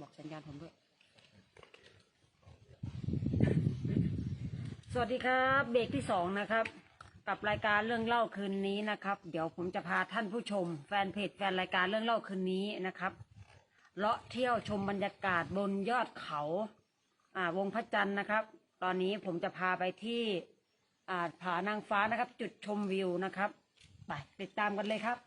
บอกสัญญาณผมด้วย สวัสดีครับเบรกที่สองนะครับ กับรายการเรื่องเล่าคืนนี้นะครับ เดี๋ยวผมจะพาท่านผู้ชม แฟนเพจแฟนรายการเรื่องเล่าคืนนี้นะครับเลาะเที่ยวชมบรรยากาศบนยอดเขา อ่าวงพระจันทร์นะครับ ตอนนี้ผมจะพาไปที่อ่าผานางฟ้านะครับ จุดชมวิวนะครับ ไปติดตามกันเลยครับ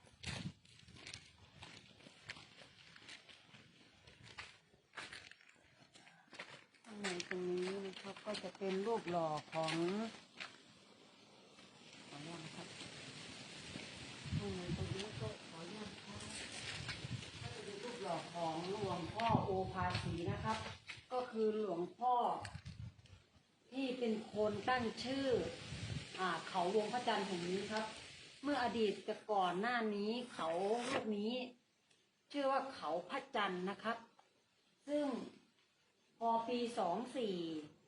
ข้าง ในตรงนี้นะครับก็จะเป็นรูปหล่อของขออนุญาตครับข้างในตรงนี้ก็ขออนุญาตครับก็จะเป็นรูปหล่อของหลวงพ่อโอภาสีนะครับ ก็คือหลวงพ่อ ที่เป็นคนตั้งชื่ออ่าเขาวงพระจันทร์แห่งนี้ครับ เมื่ออดีตแต่ก่อนหน้านี้เขาลูกนี้ ชื่อว่าเขาพระจันทร์นะครับ ซึ่ง พอปีสองสี่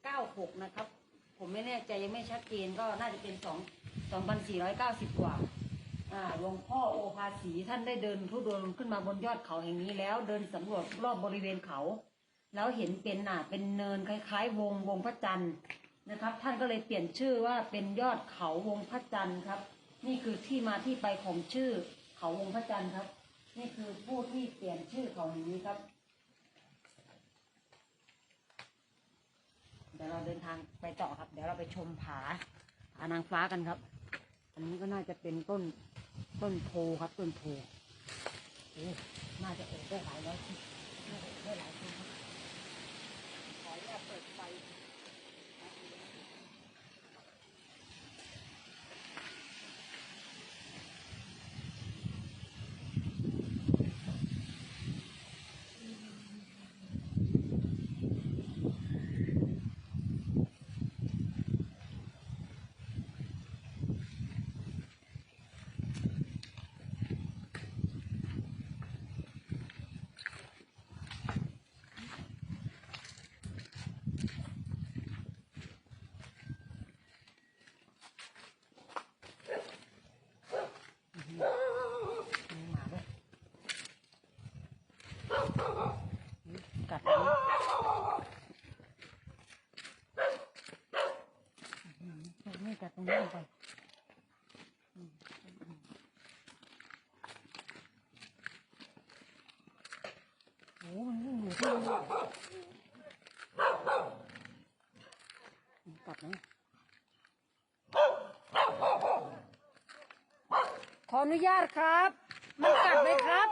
เก้าหกนะครับ ผมไม่แน่ใจยังไม่ชัดเจนก็น่าจะเป็นสองสองพันสี่ร้อยเก้าสิบกว่าอ่าหลวงพ่อโอภาสีท่านได้เดินทุดงขึ้นมาบนยอดเขาแห่งนี้แล้ว เดินสำรวจรอบบริเวณเขา แล้วเห็นเป็นอ่าเป็นเนินคล้าย ๆ วงวงพระจันทร์นะครับ ท่านก็เลยเปลี่ยนชื่อว่าเป็นยอดเขาวงพระจันทร์ครับ นี่คือที่มาที่ไปของชื่อเขาวงพระจันทร์ครับ นี่คือผู้ที่เปลี่ยนชื่อเขาแห่งนี้ครับ ดี๋ยวเราเดินทางไปต่อครับ เดี๋ยวเราไปชมผาผานางฟ้ากันครับ อันนี้ก็น่าจะเป็นต้นต้นโพครับต้นโพโอ้น่าจะโออได้หลายร้อยที่น่าจะได้หลายคนครับขออนุญาตเปิดไฟ มีหมาด้วยนี่กัดอันนี้อื้อหือไม่กัดตรงนี้ลงไปอืมโอ้มันวิ่งอยู่ที่นี่มันกัดไหม ข ออนุญาตครับ มันกัดไหมครับ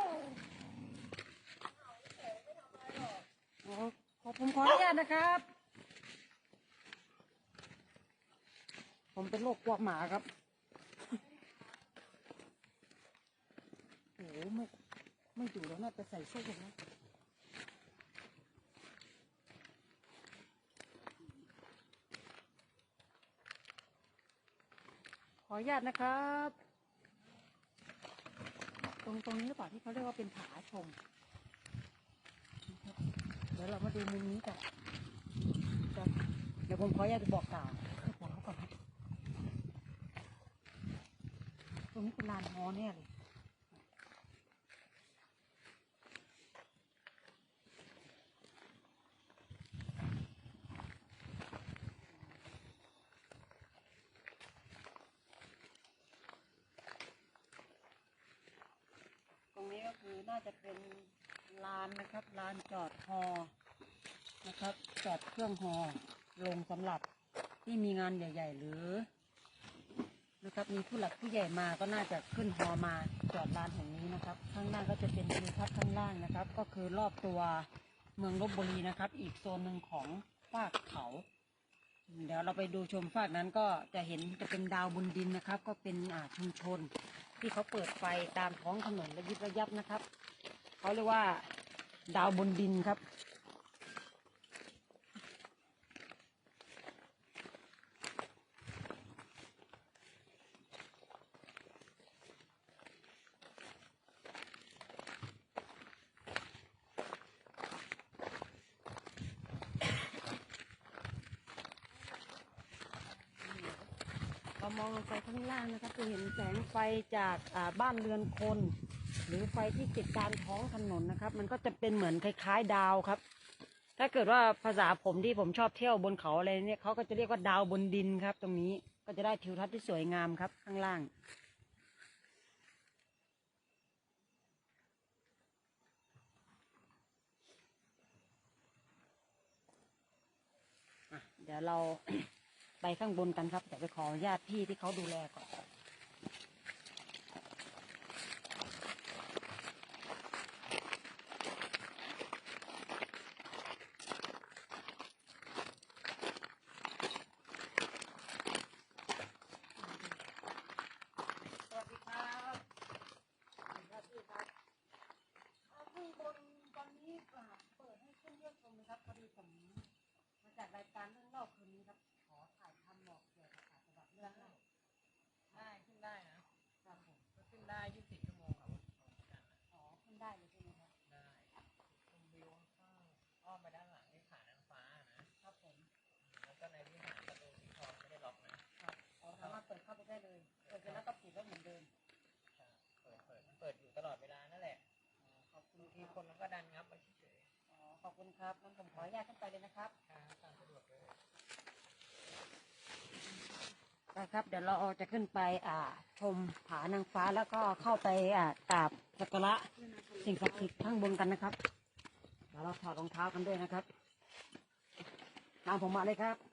โอ้ขอผมขออนุญาตนะครับ ผมเป็นโรคกลัวหมาครับโอ้โหไม่ไม่อยู่แล้วน่าจะใส่โซ่นะขออนุญาตนะครับ ตรงตรงนี้หรือเปล่าที่เขาเรียกว่าเป็นผาชม เดี๋ยวเรามาดูมุมนี้กันเดี๋ยวผมขออนุญาตบอกกล่าวบอกเขาก่อนนะตรงนี้เป็นลานฮอแน่เลยตรงนี้ก็คือน่าจะเป็นลานนะครับลานจอดฮอนะครับจอดเครื่องฮอลงสำหรับที่มีงานใหญ่ ๆ หรือนะครับ มีผู้หลักผู้ใหญ่มาก็น่าจะขึ้นฮอมาจอดลานแห่งนี้นะครับ ข้างหน้าก็จะเป็นทิวทัศน์ข้างล่างนะครับ ก็คือรอบตัวเมืองลบบุรีนะครับ อีกโซนหนึ่งของฟากเขา เดี๋ยวเราไปดูชมฟากนั้นก็จะเห็นจะเป็นดาวบนดินนะครับ ก็เป็นอ่าชุมชน ที่เขาเปิดไฟตามท้องถนนระยิบระยับนะครับ เขาเรียกว่า ดาวบนดินครับ เรามองลงไปข้างล่างนะครับจะเห็นแสงไฟจากบ้านเรือนคน หรือไฟที่ติดตามท้องถนนนะครับ มันก็จะเป็นเหมือนคล้าย ๆ ดาวครับ ถ้าเกิดว่าภาษาผมที่ผมชอบเที่ยวบนเขาอะไรเนี่ยเขาก็จะเรียกว่าดาวบนดินครับ ตรงนี้ก็จะได้ทิวทัศน์ที่สวยงามครับ ข้างล่างเดี๋ยวเราไปข้างบนกันครับเดี๋ยวไปขอญาตพี่ที่เขาดูแลก่อน สวัสดีครับสวัสดีครับพี่ครับเอ่อข้างบนตอนนี้อ่าเปิดให้ขึ้นเยี่ยมชมนะครับพอดีผมมาจากรายการเรื่องเล่าคืนนี้ครับ ขอถ่ายทำบอกเกี่ยวกับอาสวัสดิ์เรื่องเล่า ได้ขึ้นได้นะครับ ผม ก็ขึ้นได้ 24 ชั่วโมงครับวันจันทร์ อ๋อขึ้นได้เลยใช่ไหมครับ ได้ชมวิวข้างๆอ้อมไปด้านหลังนี่ผานางฟ้านะครับ ผม แล้วก็ในวิหารประตูสีทองไม่ได้ล็อกนะครับ อ๋อสามารถเปิดเข้าไปได้ เลยเปิดเสร็จแล้วก็ปิดไว้เหมือนเดิมครับเปิดเปิดมันเปิดอยู่ตลอดเวลานั่นแหละอ๋อขอบคุณบางทีครับคนมันก็ดันงับไปเฉยอ๋อขอบคุณครับงั้นผมขออนุญาตขึ้นไปเลยนะครับๆครับตามสะดวกเลยได้ครับ เดี๋ยวเราจะขึ้นไปอ่า ชมผานางฟ้าแล้วก็เข้าไปอ่ากราบสักการะสิ่งศักดิ์สิทธิ์ข้างบนกันนะครับเดี๋ยวเราถอดรองเท้ากันด้วยนะครับตามผมมาเลยครับ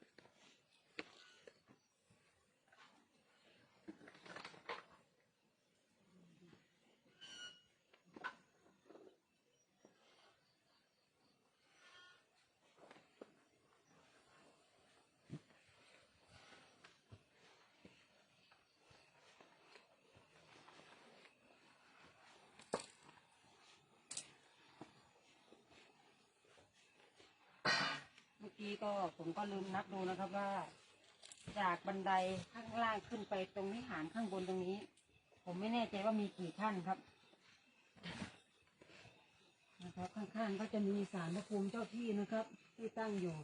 กี้ก็ผมก็ลืมนับดูนะครับว่า จากบันไดข้างล่างขึ้นไปตรงวิหารข้างบนตรงนี้ ผมไม่แน่ใจว่ามีกี่ขั้นครับนะครับข้างๆก็จะมีศาลพระภูมิเจ้าที่นะครับ ที่ตั้งอยู่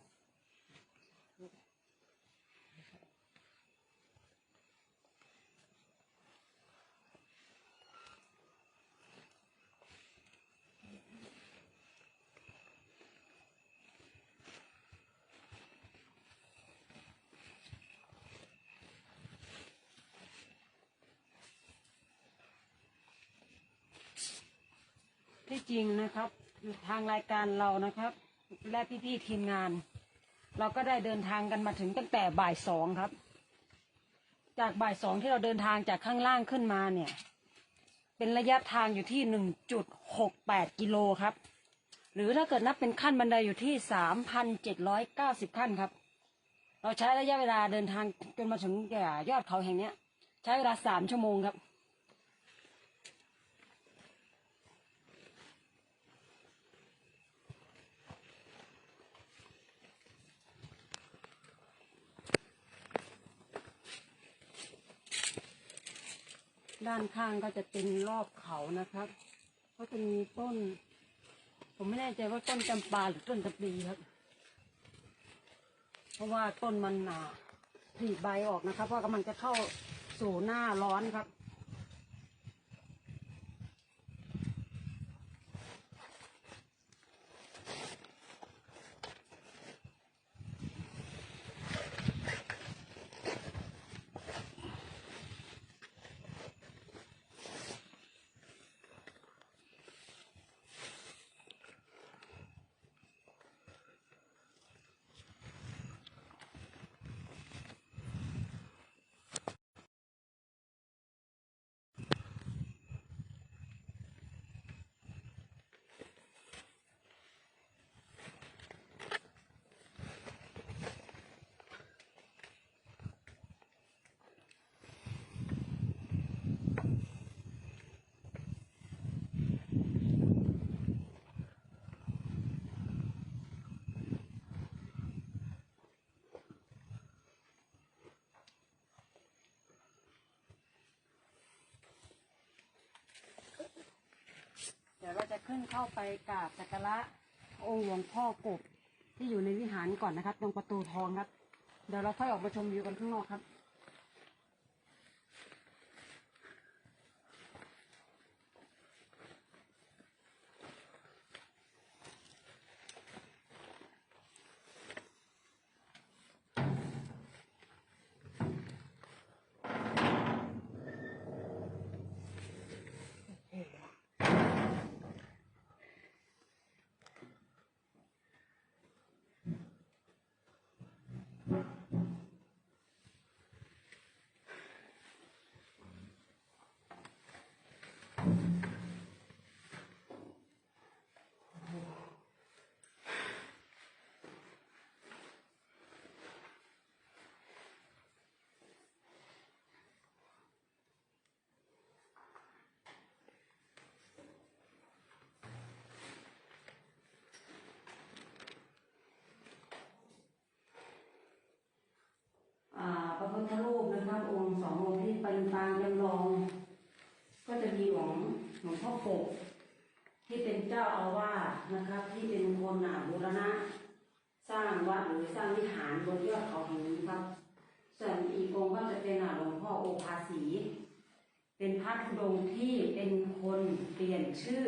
ที่จริงนะครับ ทางรายการเรานะครับ และพี่ๆทีมงาน เราก็ได้เดินทางกันมาถึงตั้งแต่บ่ายสองครับ จากบ่ายสองที่เราเดินทางจากข้างล่างขึ้นมาเนี่ย เป็นระยะทางอยู่ที่หนึ่งจุดหกแปดกิโลครับ หรือถ้าเกิดนับเป็นขั้นบันไดอยู่ที่สามพันเจ็ดร้อยเก้าสิบขั้นครับ เราใช้ระยะเวลาเดินทางจนมาถึงแก่ยอดเขาแห่งเนี้ยใช้เวลาสามชั่วโมงครับ ด้านข้างก็จะเป็นรอบเขานะครับ ก็จะมีต้น ผมไม่แน่ใจว่าต้นจำปาหรือต้นตะปีครับ เพราะว่าต้นมันหนาผลิใบออกนะครับเพราะกำลังจะเข้าสู่หน้าร้อนครับ จะขึ้นเข้าไปกราบสักการะองค์หลวงพ่อกบที่อยู่ในวิหารก่อนนะครับ ตรงประตูทองครับ เดี๋ยวเราค่อยออกมาชมวิวกันข้างนอกครับ ทธรูปนะครับ องค์สององค์ที่เป็นปางจำลอง ก็จะมีหลวงหลวงพ่อปกที่เป็นเจ้าอาวาสนะครับ ที่เป็นคนอ่าบูรณะ สร้างวัดหรือสร้างวิหารบนยอดเขาแห่งนี้ครับ ส่วนอีกองค์ก็จะเป็นอ่าหลวงพ่อโอภาสี เป็นพระธุดงที่เป็นคนเปลี่ยนชื่อ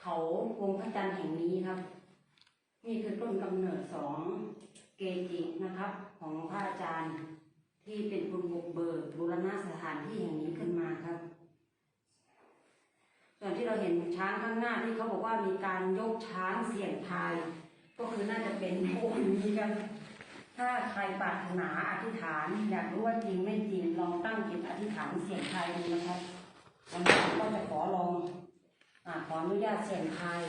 เขาวงพระจันทร์แห่งนี้ครับ นี่คือต้นกำเนิดสองเกจินะครับ ของพระอาจารย์ ที่เป็นคนบุกเบิกบูรณะสถานที่แห่งนี้ขึ้นมาครับ ส่วนที่เราเห็นช้างข้างหน้าที่เขาบอกว่ามีการยกช้างเสี่ยงทาย ก็คือน่าจะเป็นพวกนี้กัน ถ้าใครปรารถนาอธิษฐาน อยากรู้ว่าจริงไม่จริงลองตั้งจิตอธิษฐานเสี่ยงทายดูนะครับวันนี้ก็จะขอลองอขออนุญาตเสี่ยงทาย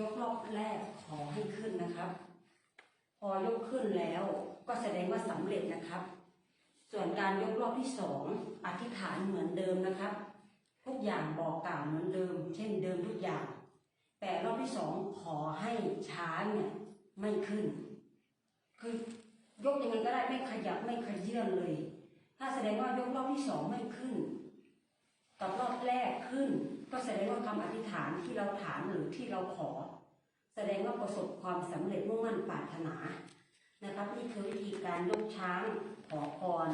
ยกรอบแรกขอให้ขึ้นนะครับ พอยกขึ้นแล้วก็แสดงว่าสำเร็จนะครับ ส่วนการยกรอบที่สองอธิษฐานเหมือนเดิมนะครับ ทุกอย่างบอกกล่าวเหมือนเดิม เช่นเดิมทุกอย่าง แต่รอบที่สองขอให้ช้าเนี่ยไม่ขึ้น คือยกยังไงก็ได้ไม่ขยับไม่ขยื่นเลย ถ้าแสดงว่ายกรอบที่สองไม่ขึ้นกับรอบแรกขึ้น ก็แสดงว่าคำอธิษฐานที่เราถามหรือที่เราขอ แสดงว่าประสบความสำเร็จมุ่งมั่นปรารถนานะครับนี่คือวิธีการยกช้างขอพร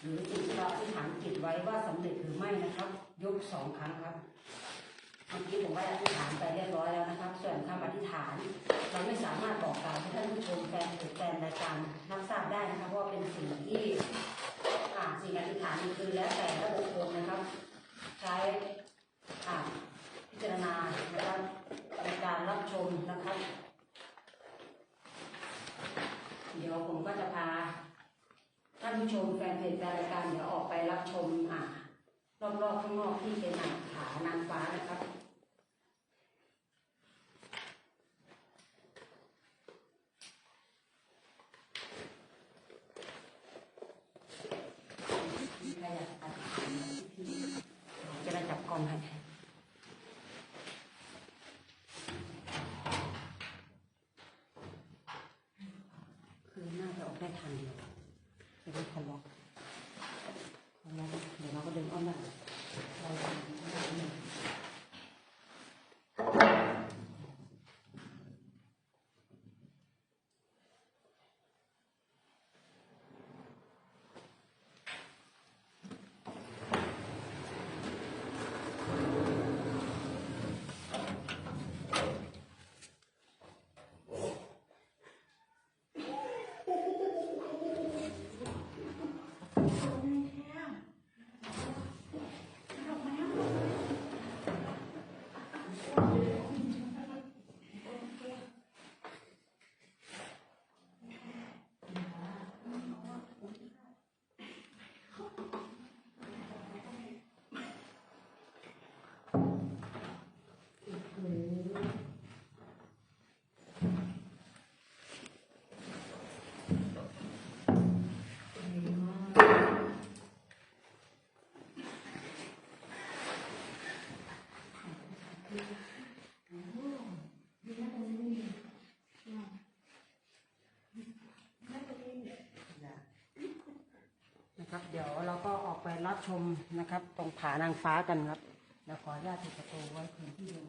หรือสิ่งที่เราอธิษฐานจิตไว้ว่าสำเร็จหรือไม่นะครับ ยกสองครั้งครับเมื่อกี้ผมได้อธิษฐานไปเรียบร้อยแล้วนะครับ ส่วนคำอธิษฐาน เราไม่สามารถบอกกล่าวให้ท่านผู้ชมแฟนหรือแฟนรายการรับทราบได้นะครับเพราะว่าเป็นสิ่งที่อ่าสิ่งอธิษฐานนี่คือแล้วแต่ละบุคคลนะครับ ใช้อ่า จารณานะครับในการรับชมนะครับ เดี๋ยวผมก็จะพาท่านผู้ชมแฟนเพจรายการเดี๋ยวออกไปรับชมอ่ารอบๆข้างนอกที่เป็นอ่าผานางฟ้านะครับใครอยากอธิษฐานไหมพี่จะได้จับกล้องให้คือน่าจะออกได้ทันเดียวจะได้ทะเลาะทะเลาะเดี๋ยวเราก็เดินอ้อมได้เราเดินอ้อมได้ นะครับ เดี๋ยวเราก็ออกไปรับชมนะครับ ตรงผานางฟ้ากันครับเดี๋ยวขออนุญาตปิดประตูไว้พื้นที่เดิม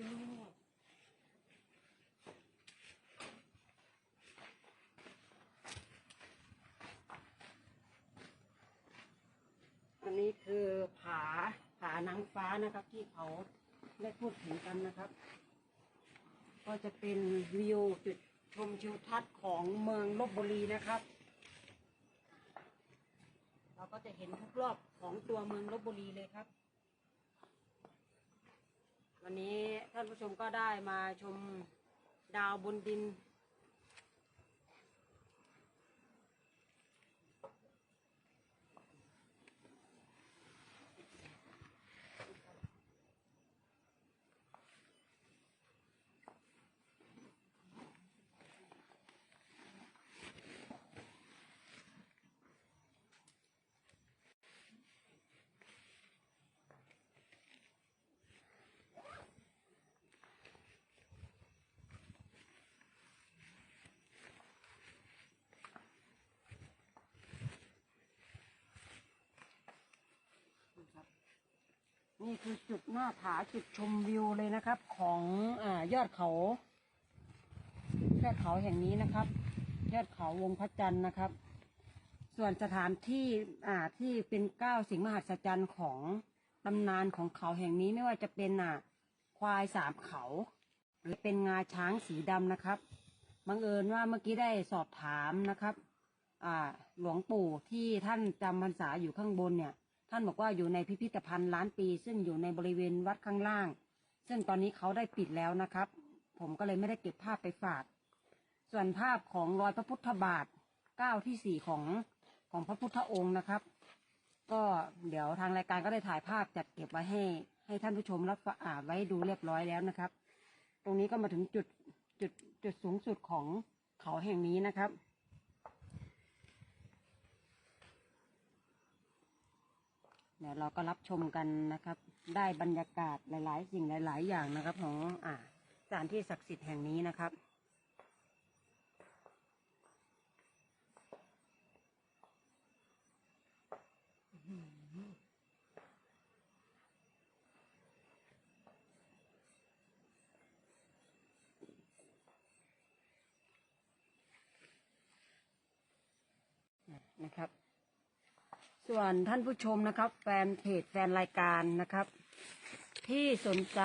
ว อันนี้คือผาผานางฟ้า นะครับ ที่เขาได้พูดถึงกันนะครับ ก็จะเป็นวิวจุดชมชิวทัศน์ของเมืองลบบุรีนะครับ เราก็จะเห็นทุกรอบของตัวเมืองลบบุรีเลยครับ วันนี้ท่านผู้ชมก็ได้มาชมดาวบนดิน นี่คือจุดหน้าผาจุดชมวิวเลยนะครับ ของอายอดเขายอดเขาแห่งนี้นะครับ ยอดเขาวงพระจันทร์นะครับ ส่วนสถานที่อ่าที่เป็นเก้าสิ่งมหัศจรรย์ของตำนานของเขาแห่งนี้ไม่ว่าจะเป็นอ่าควายสามเขา หรือเป็นงาช้างสีดำนะครับบังเอิญว่าเมื่อกี้ได้สอบถามนะครับ อ่าหลวงปู่ที่ท่านจำพรรษาอยู่ข้างบนเนี่ย ท่านบอกว่าอยู่ในพิพิธภัณฑ์ล้านปี ซึ่งอยู่ในบริเวณวัดข้างล่าง ซึ่งตอนนี้เขาได้ปิดแล้วนะครับ ผมก็เลยไม่ได้เก็บภาพไปฝาก ส่วนภาพของรอยพระพุทธบาทเก้าที่สี่ของของพระพุทธองค์นะครับ ก็เดี๋ยวทางรายการก็ได้ถ่ายภาพจัดเก็บไว้ให้ให้ท่านผู้ชมรับฝอ่านไว้ดูเรียบร้อยแล้วนะครับ ตรงนี้ก็มาถึงจุดจุดจุดสูงสุดของเขาแห่งนี้นะครับ เดี๋ยวเราก็รับชมกันนะครับ ได้บรรยากาศหลาย ๆ สิ่งหลาย ๆ อย่างนะครับ ของอ่าสถานที่ศักดิ์สิทธิ์แห่งนี้นะครับนะครับ ส่วนท่านผู้ชมนะครับ แฟนเพจแฟนรายการนะครับ ที่สนใจ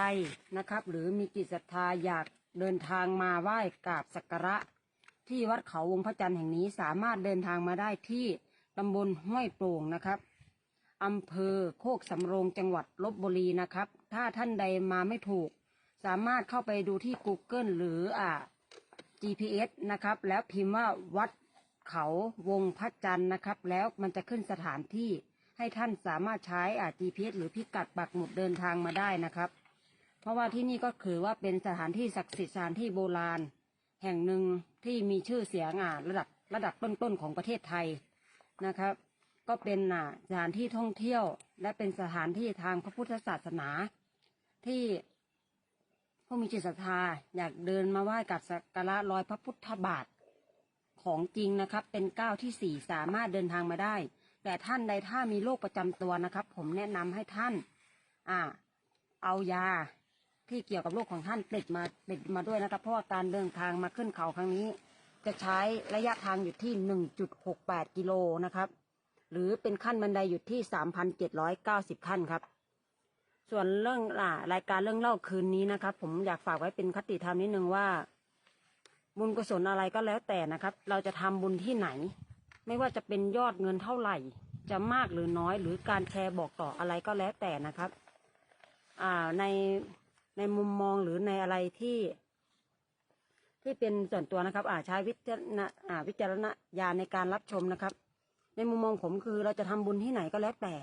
นะครับ หรือมีจิตศรัทธาอยากเดินทางมาไหว้กราบสักการะ ที่วัดเขาวงพระจันทร์แห่งนี้สามารถเดินทางมาได้ที่ตำบลห้วยโปร่งนะครับอำเภอโคกสำโรงจังหวัดลบบุรีนะครับ ถ้าท่านใดมาไม่ถูก สามารถเข้าไปดูที่ Google หรืออ่า GPS นะครับ แล้วพิมพ์ว่าวัด เขาวงพระจันทร์นะครับ แล้วมันจะขึ้นสถานที่ให้ท่านสามารถใช้อ่า GPS หรือพิกัดปักหมุดเดินทางมาได้นะครับ เพราะว่าที่นี่ก็คือว่าเป็นสถานที่ศักดิ์สิทธิ์สถานที่โบราณ แห่งหนึ่งที่มีชื่อเสียงอ่าระดับระดับต้นๆของประเทศไทยนะครับ ก็เป็นอ่าสถานที่ท่องเที่ยว และเป็นสถานที่ทางพระพุทธศาสนา ที่ผู้มีจิตศรัทธาอยากเดินมาไหว้กับสักการะรอยพระพุทธบาท ของจริงนะครับ เป็นก้าวที่สี่สามารถเดินทางมาได้ แต่ท่านใดถ้ามีโรคประจำตัวนะครับ ผมแนะนำให้ท่าน อ่า เอายาที่เกี่ยวกับโรคของท่านติดมาติดมาด้วยนะครับ เพราะว่าการเดินทางมาขึ้นเขาครั้งนี้ จะใช้ระยะทางอยู่ที่หนึ่งจุดหกแปดกิโลนะครับ หรือเป็นขั้นบันไดอยู่ที่สามพันเจ็ดร้อยเก้าสิบขั้นครับส่วนเรื่องอ่ารายการเรื่องเล่าคืนนี้นะครับ ผมอยากฝากไว้เป็นคติธรรมนิดนึงว่า บุญกุศลอะไรก็แล้วแต่นะครับ เราจะทำบุญที่ไหน ไม่ว่าจะเป็นยอดเงินเท่าไหร่ จะมากหรือน้อย หรือการแชร์บอกต่ออะไรก็แล้วแต่นะครับ อ่าในในมุมมองหรือในอะไรที่ ที่เป็นส่วนตัวนะครับอ่าใช้วิจารณอ่าวิจารณญาณในการรับชมนะครับ ในมุมมองผมคือเราจะทำบุญที่ไหนก็แล้วแต่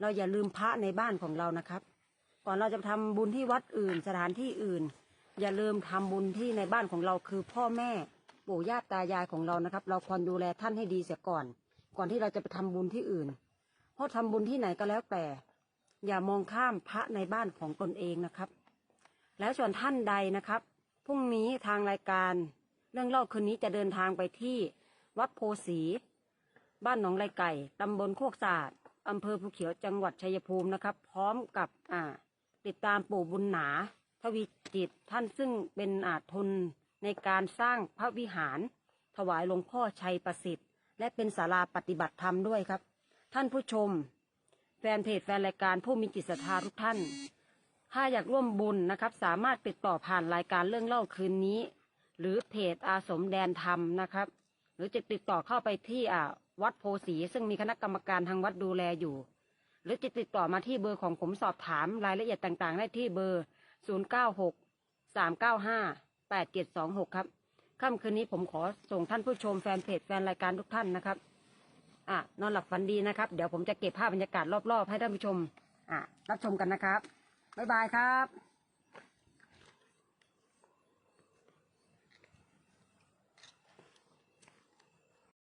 เราอย่าลืมพระในบ้านของเรานะครับ ก่อนเราจะทำบุญที่วัดอื่น สถานที่อื่น อย่าลืมทำบุญที่ในบ้านของเราคือพ่อแม่ปู่ย่าตายายของเรานะครับ เราควรดูแลท่านให้ดีเสียก่อน ก่อนที่เราจะไปทำบุญที่อื่น เพราะทำบุญที่ไหนก็แล้วแต่ อย่ามองข้ามพระในบ้านของตนเองนะครับ แล้วส่วนท่านใดนะครับพรุ่งนี้ทางรายการเรื่องเล่าคืนนี้จะเดินทางไปที่วัดโพสีบ้านหนองไรไก่ตำบลโคกศาสตร์อำเภอภูเขียวจังหวัดชัยภูมินะครับ พร้อมกับอ่าติดตามปู่บุญหนา ทวีจิตท่านซึ่งเป็นอาจทุนในการสร้างพระวิหาร ถวายหลวงพ่อชัยประสิทธิ์ และเป็นศาลาปฏิบัติธรรมด้วยครับ ท่านผู้ชม แฟนเพจแฟนรายการผู้มีจิตศรัทธาทุกท่าน ถ้าอยากร่วมบุญนะครับ สามารถติดต่อผ่านรายการเรื่องเล่าคืนนี้ หรือเพจอาสมแดนธรรมนะครับ หรือจะติดต่อเข้าไปที่อ่าวัดโพสีซึ่งมีคณะกรรมการทางวัดดูแลอยู่ หรือจะติดต่อมาที่เบอร์ของผมสอบถามรายละเอียดต่างๆ ได้ที่เบอร์ 096 395 8726ครับ ค่ำคืนนี้ผมขอส่งท่านผู้ชมแฟนเพจแฟนรายการทุกท่านนะครับ อะ นอนหลับฝันดีนะครับ เดี๋ยวผมจะเก็บภาพบรรยากาศรอบๆ ให้ท่านผู้ชม อะ รับชมกันนะครับ บ๊ายบายครับ